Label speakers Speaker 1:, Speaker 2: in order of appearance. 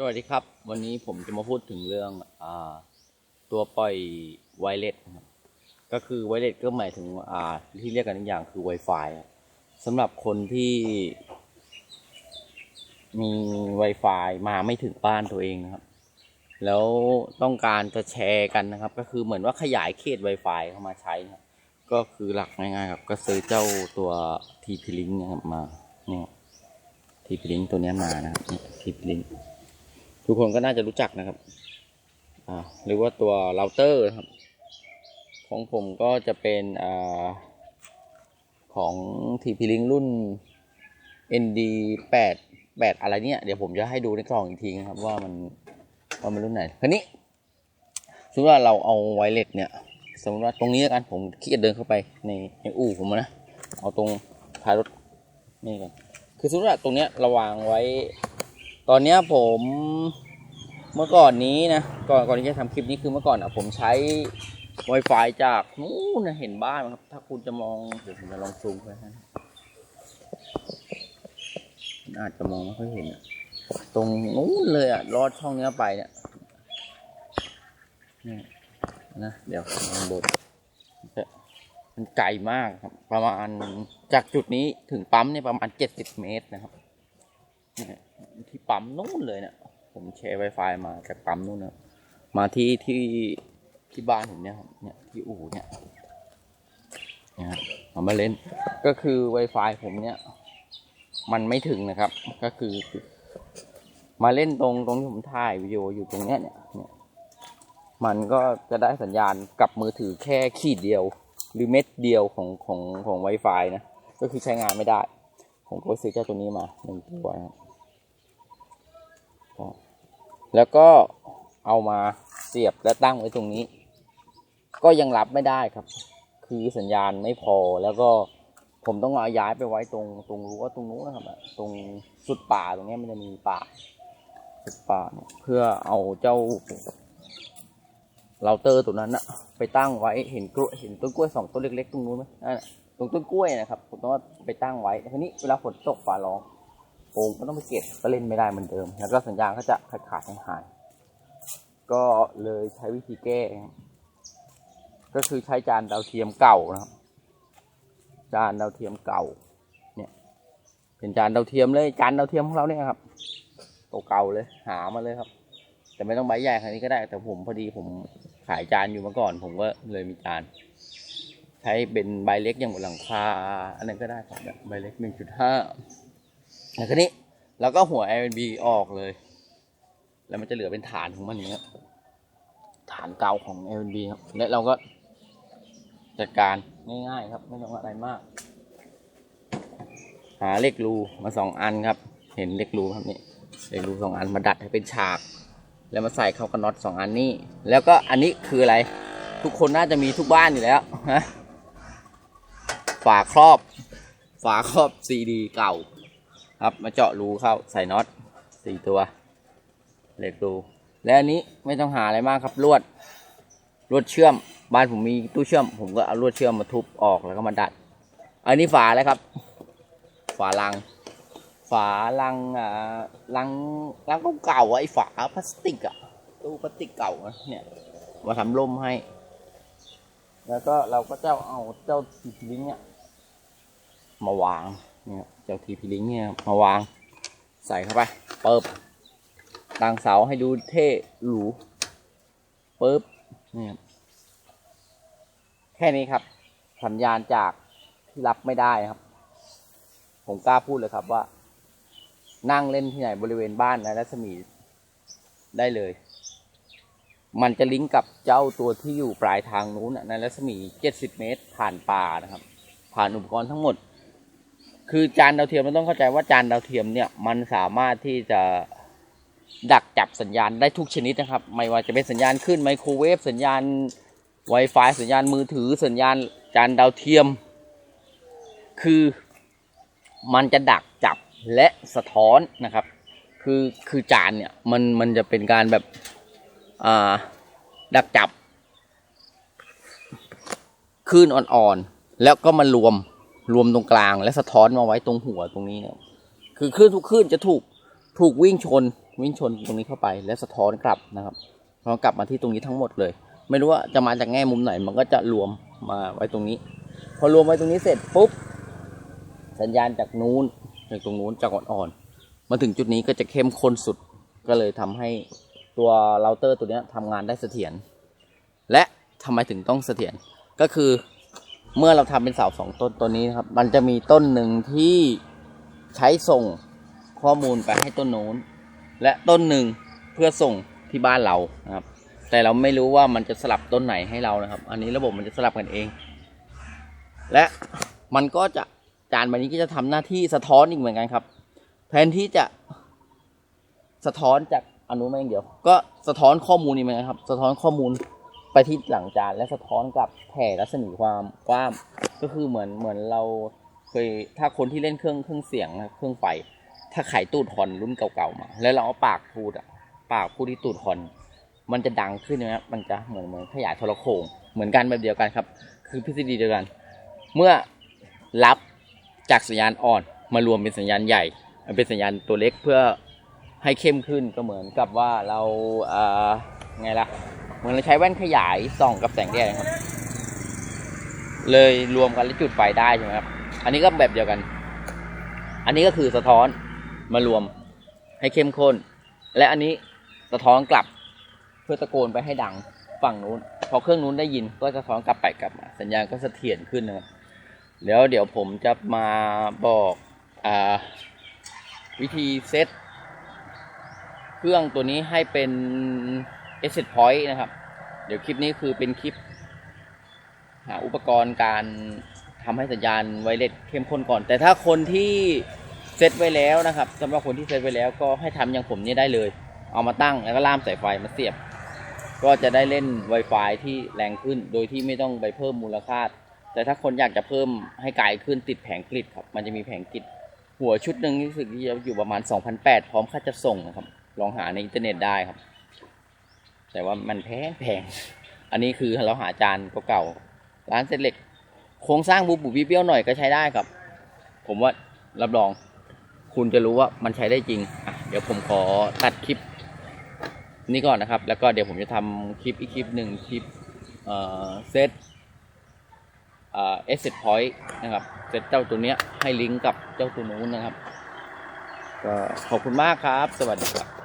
Speaker 1: สวัสดีครับ วันนี้ผมจะมาพูดถึงเรื่องอตัวปล่อยไวเลสครับก็คือไวเลสก็หมายถึงที่เรียกกันอีกอย่างคือ Wi-Fi สำหรับคนที่ มี Wi-Fi มาไม่ถึงบ้านตัวเองนะครับ แล้วต้องการจะแชร์กันนะครับ ก็คือเหมือนว่าขยายเขต Wi-Fi เข้ามาใช้นะครับก็คือหลักง่ายๆครับ ก็ซื้อเจ้าตัว TP-Link นะครับมาเนี่ย TP-Link ตัวนี้มานะครับ TP-Link ทุกคนก็น่าจะรู้จักนะครับอ่าหรือว่าตัวเราเตอร์ครับ ของผมก็จะเป็นอ่าของ TP-Link รุ่น ND 8 8อะไรเนี่ย เดี๋ยวผมจะให้ดูในกล่องอีกทีนะครับ ว่ามันว่ามันรุ่นไหนคราวนี้สมมติว่าเราเอาไวเลสเนี่ย สมมติว่าตรงนี้แล้วกันผมขี้เกียจเดินเข้าไปในในอู่ผมนะ เอาตรงท้ายรถนี่กันคือสมมติว่าตรงเนี้ยเราวางไว้ ตอนเนี้ยผมเมื่อก่อนนี้นะก่อนก่อนที่จะทำคลิปนี้คือเมื่อก่อนอะผมใช้ Wi-Fi จากนู้นนะเห็นบ้านไหมครับ ถ้าคุณจะมองเดี๋ยวผมจะลองซูมไปให้คุณอาจจะมองไม่ค่อยเห็นอะตรงนู้นเลยอะลอดช่องเนี้ยไปเนี่ยนี่นะเดี๋ยวลองบนมันไกลมากครับ ประมาณจากจุดนี้ถึงปั๊มเนี่ยประมาณเจ็ดสิบเมตรนะครับ ที่ปั๊มนู่นเลยเนี่ยผมแชร์ Wi-Fi มาจากปั๊มนู่นนะมาที่ที่ที่บ้านผมเนี่ยเนี่ยที่อู่เนี่ยนี่ยครับเอามาเล่นก็คือ Wi-Fi ผมเนี่ยมันไม่ถึงนะครับ ก็คือ มาเล่นตรงตรงที่ผมถ่ายวิดีโออยู่ตรงเนี้ยเนี่ยเนี่ย มันก็จะได้สัญญาณกับมือถือแค่ขีดเดียว หรือเม็ดเดียวของของของ Wi-Fi นะ ก็คือใช้งานไม่ได้ ผมก็ซื้อเจ้าตัวนี้มาหนึ่งตัวนะครับแล้วก็เอามาเสียบและตั้งไว้ตรงนี้ ก็ยังรับไม่ได้ครับ คือสัญญาณไม่พอแล้วก็ผมต้องเอาย้ายไปไว้ตรงตรงรั้วตรงนู้นนะครับตรงสุดป่าตรงนี้มันจะมีป่าสุดป่าเนี่ยเพื่อเอาเจ้าเราเตอร์ตัวนั้นอะไปตั้งไว้เห็นกล้วยเห็นต้นกล้วยสองต้นเล็กๆตรงนู้นไหมนั่นน่ะ ตรงต้นกล้วยนะครับ ผมต้องไปตั้งไว้ทีนี้เวลาฝนตกฟ้าร้องโอ่งก็ต้องไปเก็บก็เล่นไม่ได้เหมือนเดิม แล้วก็สัญญาณก็จะขาดขาดหาย ก็เลยใช้วิธีแก้ ก็คือใช้จานดาวเทียมเก่านะครับ จานดาวเทียมเก่า เนี่ย เป็นจานดาวเทียมเลย จานดาวเทียมของเราเนี่ยครับตัวเก่าเลย หามาเลยครับ แต่ไม่ต้องใบใหญ่ขนาดนี้ก็ได้ แต่ผมพอดีผมขายจานอยู่เมื่อก่อน ผมก็เลยมีจาน ช้เป็นใบเล็กอย่างบนหลังคาอันนั้นก็ได้ครับใบเล็กหนึ่งจุดห้าแล้วนี้เราก็หัว LNB ออกเลย แล้วมันจะเหลือเป็นฐานของมันอย่างเงี้ยฐานเก่าของ LNB ครับและเราก็จัดการง่ายๆครับ ไม่ต้องอะไรมาก หาเล็กรูมาสองอันครับ เห็นเล็กรูครับนี่เล็กรูสองอันมาดัดให้เป็นฉาก แล้วมาใส่เข้ากับน็อตสองอันนี้ แล้วก็อันนี้คืออะไร ทุกคนน่าจะมีทุกบ้านอยู่แล้วฮะ ฝาครอบ ฝาครอบซีดีเก่า ครับมาเจาะรูเข้าใส่น็อตสี่ตัวเหล็กรูและอันนี้ไม่ต้องหาอะไรมากครับลวดลวดเชื่อม บ้านผมมีตู้เชื่อม ผมก็เอาลวดเชื่อมมาทุบออกแล้วก็มาดัด อันนี้ฝาอะไรครับ ฝาลัง ฝาลังอ่าลังลังเก่าๆไอ้ฝาพลาสติกอะตู้พลาสติกเก่าเนี่ยมาทำร่มให้ แล้วก็เราก็จะเอาเจ้าทีลิงเนี่ย มาวางเนี่ยเจ้าทีพีลิงเนี่ยมาวาง ใส่เข้าไปเปิบตั้งเสาให้ดูเท่หรูปึ๊บเนี่ยแค่นี้ครับ สัญญาณจากที่รับไม่ได้ครับ ผมกล้าพูดเลยครับว่า นั่งเล่นที่ไหนบริเวณบ้านในรัศมีได้เลย มันจะลิงก์กับเจ้าตัวที่อยู่ปลายทางนู้นนะในรัศมี 70 เมตร ผ่านป่านะครับ ผ่านอุปกรณ์ทั้งหมด คือจานดาวเทียมเราต้องเข้าใจว่าจานดาวเทียมเนี่ยมันสามารถที่จะดักจับสัญญาณได้ทุกชนิดนะครับ ไม่ว่าจะเป็นสัญญาณขึ้นไมโครเวฟสัญญาณ Wi-Fi สัญญาณมือถือสัญญาณจานดาวเทียม คือมันจะดักจับและสะท้อนนะครับ คือคือจานเนี่ยมันมันจะเป็นการแบบอ่าดักจับคลื่นอ่อนๆ แล้วก็มารวม รวมตรงกลางและสะท้อนมาไว้ตรงหัวตรงนี้เนี่ยคือคลื่นทุกคลื่นจะถูกถูกวิ่งชนวิ่งชนตรงนี้เข้าไป แล้วสะท้อนกลับนะครับสะท้อกลับมาที่ตรงนี้ทั้งหมดเลย ไม่รู้ว่าจะมาจากแง่มุมไหนมันก็จะรวมมาไว้ตรงนี้ พอรวมไว้ตรงนี้เสร็จปุ๊บสัญญาณจากนู้นจากตรงนู้นจากอ่อนๆมาถึงจุดนี้ก็จะเข้มข้นสุดก็เลยทำให้ตัวเราเตอร์ตัวนี้ยทำงานได้เสถียรและทำไมถึงต้องเสถียรก็คือ เมื่อเราทำเป็นเสาสองต้นตัวนี้นะครับ มันจะมีต้นหนึ่งที่ใช้ส่งข้อมูลไปให้ต้นโน้น และต้นหนึ่งเพื่อส่งที่บ้านเรานะครับ แต่เราไม่รู้ว่ามันจะสลับต้นไหนให้เรานะครับ อันนี้ระบบมันจะสลับกันเอง และมันก็จะจานใบนี้ก็จะทำหน้าที่สะท้อนอีกเหมือนกันครับ แทนที่จะสะท้อนจากอนุมาอย่างเดียว ก็สะท้อนข้อมูลนี่เหมือนกันครับ สะท้อนข้อมูล ไปที่หลังจานและสะท้อนกับแผ่รัศมีความกว้างก็คือเหมือนเหมือนเราเคยถ้าคนที่เล่นเครื่องเครื่องเสียงนะเครื่องไฟ ถ้าไขตูดฮอนรุ่นเก่าๆมา แล้วเราเอาปากพูดอะปากพูดที่ตูดฮอนมันจะดังขึ้นนะครับมันจะเหมือนเหมือนขยายโทรโขงเหมือนกันแบบเดียวกันครับ คือทฤษฎีเดียวกัน เมื่อรับจากสัญญาณอ่อนมารวมเป็นสัญญาณใหญ่ เป็นสัญญาณตัวเล็กเพื่อให้เข้มขึ้นก็เหมือนกับว่าเราเอ่อไงล่ะ มือนเราใช้แว่นขยายส่องกับแสงแดดนะครับ เลยรวมกันแล้วจุดไฟได้ใช่ไหมครับ อันนี้ก็แบบเดียวกัน อันนี้ก็คือสะท้อนมารวมให้เข้มข้น และอันนี้สะท้อนกลับเพื่อตะโกนไปให้ดังฝั่งนู้น พอเครื่องนู้นได้ยินก็สะท้อนกลับไปกลับมา สัญญาณก็เสถียรขึ้นนะครับแล้วเดี๋ยวผมจะมาบอกอวิธีเซตเครื่องตัวนี้ให้เป็น Asset Point นะครับ เดี๋ยวคลิปนี้คือเป็นคลิป หาอุปกรณ์การทำให้สัญญาณไวเลสเข้มข้นก่อน แต่ถ้าคนที่เซตไว้แล้วนะครับสำหรับคนที่เซตไว้แล้วก็ให้ทำอย่างผมนี่ได้เลย เอามาตั้งแล้วก็ล่ามสายไฟมาเสียบ ก็จะได้เล่น Wi-Fi ที่แรงขึ้น โดยที่ไม่ต้องไปเพิ่มมูลค่า แต่ถ้าคนอยากจะเพิ่มให้ไกลขึ้นติดแผงกริดครับ มันจะมีแผงกริดหัวชุดหนึ่งรู้สึกที่จะอยู่ประมาณ 2,800 พร้อมค่าจัดส่งนะครับ ลองหาในอินเทอร์เน็ตได้ครับ แต่ว่ามันแพงแพงอันนี้คือเราหาจานเก่าๆร้านเซ็ตเหล็ก โครงสร้างบูบูบีเบี้ยวหน่อยก็ใช้ได้ครับ ผมว่ารับรอง คุณจะรู้ว่ามันใช้ได้จริงอะเดี๋ยวผมขอตัดคลิป นี้ก่อนนะครับ แล้วก็เดี๋ยวผมจะทำคลิปอีกคลิปหนึ่งคลิปเอ่อเซตเอ่อ asset point นะครับเซตเจ้าตัวเนี้ยให้ลิงก์กับเจ้าตัวนู้นนะครับก็ขอบคุณมากครับ สวัสดีครับ